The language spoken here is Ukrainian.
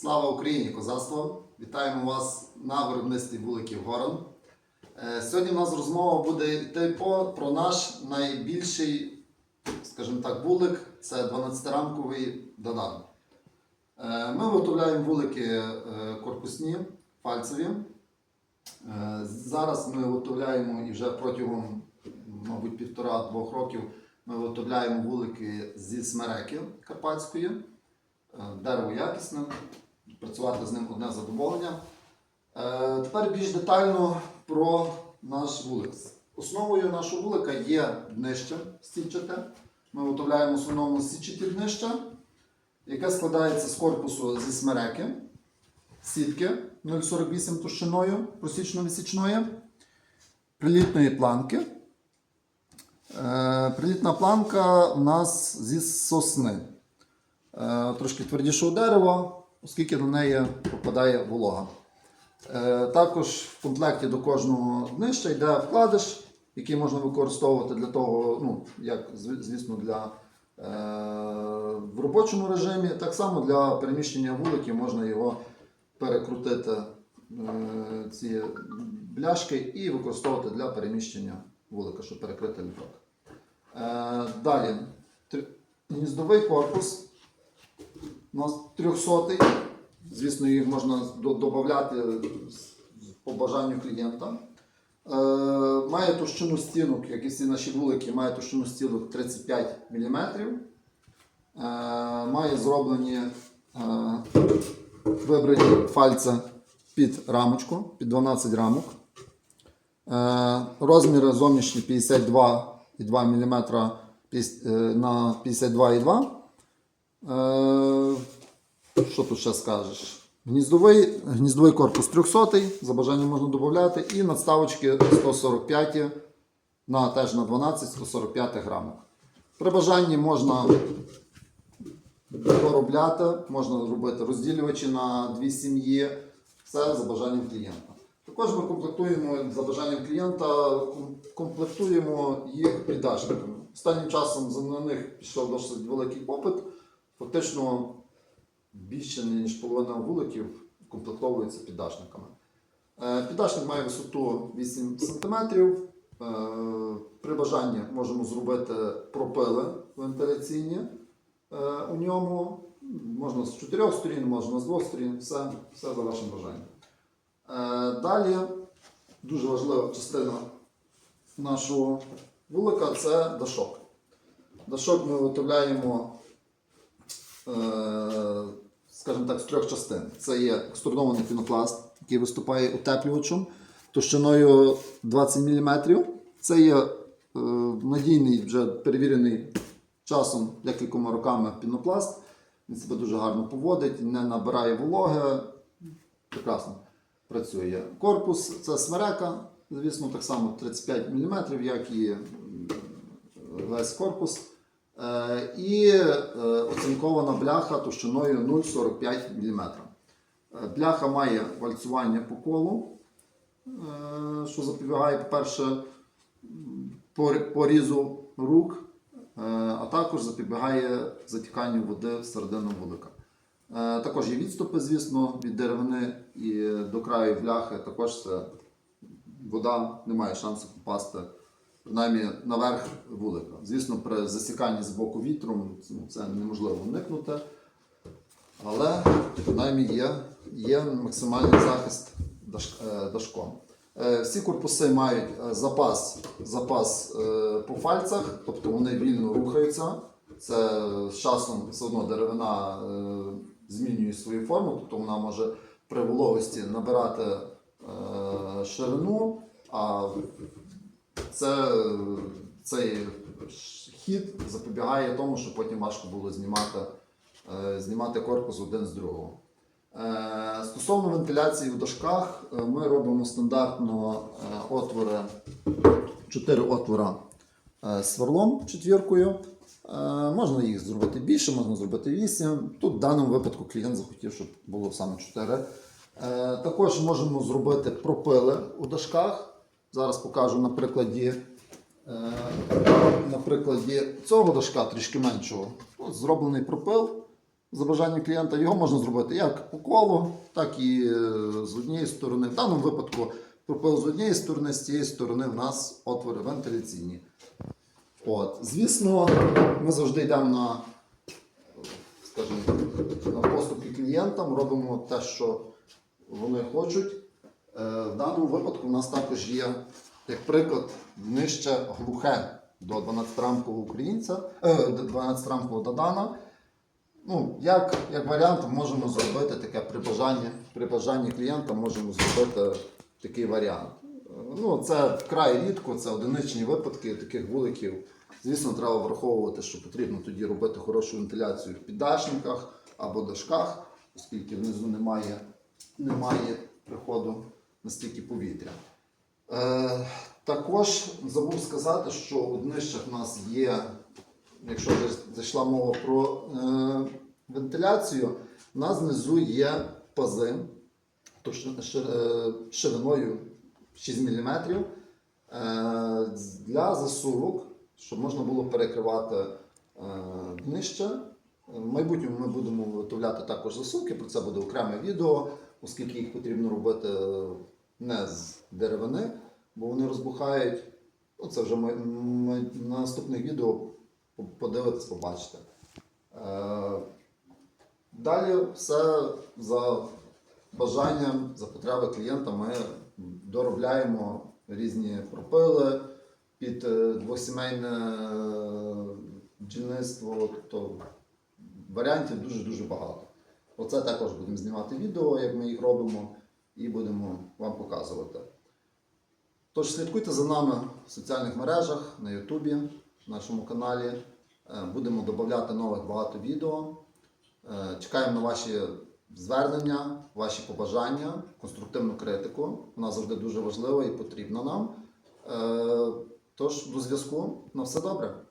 Слава Україні, козацтво! Вітаємо вас на виробництві вуликів Горон. Е, Сьогодні в нас розмова буде йти про наш найбільший, скажімо так, вулик це 12-рамковий Данан. Е, Ми виготовляємо вулики е, корпусні, фальцеві. Зараз ми виготовляємо і вже протягом, мабуть, півтора-двох років ми виготовляємо вулики зі смереки карпатської. Дерево якісне, працювати з ним одне задоволення. Е, Тепер більш детально про наш вулик. Основою нашого вулика є днище стільчате. Ми виготовляємо в основному січаті днище, яке складається з корпусу зі смереки, сітки 0,48 товщиною просічно-висічної, прилітної планки. Е, Прилітна планка у нас зі сосни. Е, Трошки твердішого дерева, оскільки на неї попадає волога. Е, Також в комплекті до кожного днища йде вкладиш, який можна використовувати для того, ну, як звісно, для, е, в робочому режимі. Так само для переміщення вуликів можна його перекрутити е, ці бляшки і використовувати для переміщення вулика, щоб перекрити ліпок. Е, Далі гніздовий корпус. У нас 300 Звісно, їх можна до- додати по бажанню клієнта. Е, має товщину стінок, як і всі наші вулики, має товщину стінок 35 мм. Е, має зроблені е, вибрані фальця під рамочку, під 12 рамок. Розміри зовнішні 52,2 мм на 52,2 Е, що тут ще скажеш? Гніздовий, гніздовий корпус 300 за бажанням можна додати, і надставочки 145 на теж на 12 145 грамах. При бажанні можна доробляти, можна робити розділювачі на дві сім'ї, все за бажанням клієнта. Також ми комплектуємо за бажанням клієнта, комплектуємо їх піддашниками. Останнім часом на них пішов досить великий попит. Фактично більше ніж половина вуликів комплектовується піддашниками. Е, Піддашник має висоту 8 см. При бажанні можемо зробити пропили вентиляційні е, у ньому. Можна з чотирьох сторін, можна з двох сторін, все, все за вашим бажанням. Е, Далі дуже важлива частина нашого вулика це дашок. Дашок ми виготовляємо е, скажімо так, з трьох частин. Це є екструдований пінопласт, який виступає утеплювачем товщиною 20 мм. Це є е, надійний, вже перевірений часом декількома роками пінопласт. Він себе дуже гарно поводить, не набирає вологи. Прекрасно працює. Корпус це смерека, звісно, так само 35 мм, як і весь корпус. Е, І е, оцинкована бляха товщиною 0,45 мм. Е, Бляха має вальцювання по колу, що запобігає, по-перше, порізу рук, а також запобігає затіканню води всередину вулика. Також є відступи, звісно, від деревини і до краю бляхи. Також це вода не має шансу попасти принаймні наверх вулика. Звісно, при засіканні з боку вітром ну, це неможливо уникнути, але принаймні є, є максимальний захист е, дашком. Е, Всі корпуси мають е, запас, запас по фальцах, тобто вони вільно рухаються. Це з часом все одно деревина змінює свою форму, тобто вона може при вологості набирати ширину, а це, цей хід запобігає тому, що потім важко було знімати, е, знімати корпус один з другого. Е, Стосовно вентиляції в дошках, е, ми робимо стандартно отвори, 4 отвора сверлом четвіркою. Можна їх зробити більше, можна зробити 8. Тут в даному випадку клієнт захотів, щоб було саме 4. Е, Також можемо зробити пропили у дошках. Зараз покажу на прикладі, е, на прикладі цього дошка трішки меншого. От зроблений пропил. за бажанням клієнта. Його можна зробити як по колу, так і е, з однієї сторони. В даному випадку пропил з однієї сторони, з цієї сторони в нас отвори вентиляційні. От. Звісно, ми завжди йдемо на, скажімо, на поступки клієнтам, робимо те, що вони хочуть. Е, В даному випадку у нас також є, як приклад, нижче глухе до 12-рамкового українця, е, 12-рамкового Дадана. Ну, як, як варіант, можемо зробити таке при бажанні, при бажанні клієнта можемо зробити такий варіант. Е, Ну, це вкрай рідко, це одиничні випадки таких вуликів. Звісно, треба враховувати, що потрібно тоді робити хорошу вентиляцію в піддашниках або дашках, оскільки внизу немає, немає приходу настільки повітря. Е, також забув сказати, що у днищах в нас є, якщо зайшла мова про е, вентиляцію, у нас знизу є пази е, шириною 6 мм е, для засувок, щоб можна було перекривати е, днище. В майбутньому ми будемо виготовляти також засувки, про це буде окреме відео, оскільки їх потрібно робити не з деревини, бо вони розбухають. Ну, це вже ми, ми на наступних відео подивитись, побачите. Е, далі все за бажанням, за потреби клієнта ми доробляємо різні пропили під е, двосімейне е, бджільництво. Тобто варіантів дуже-дуже багато. Про це також будемо знімати відео, як ми їх робимо, і будемо вам показувати. Тож слідкуйте за нами в соціальних мережах, на Ютубі, в нашому каналі. Е, Будемо додати нових багато відео. Е, Чекаємо на ваші звернення, ваші побажання, конструктивну критику. Вона завжди дуже важлива і потрібна нам. Е, Тож до зв'язку. На все добре.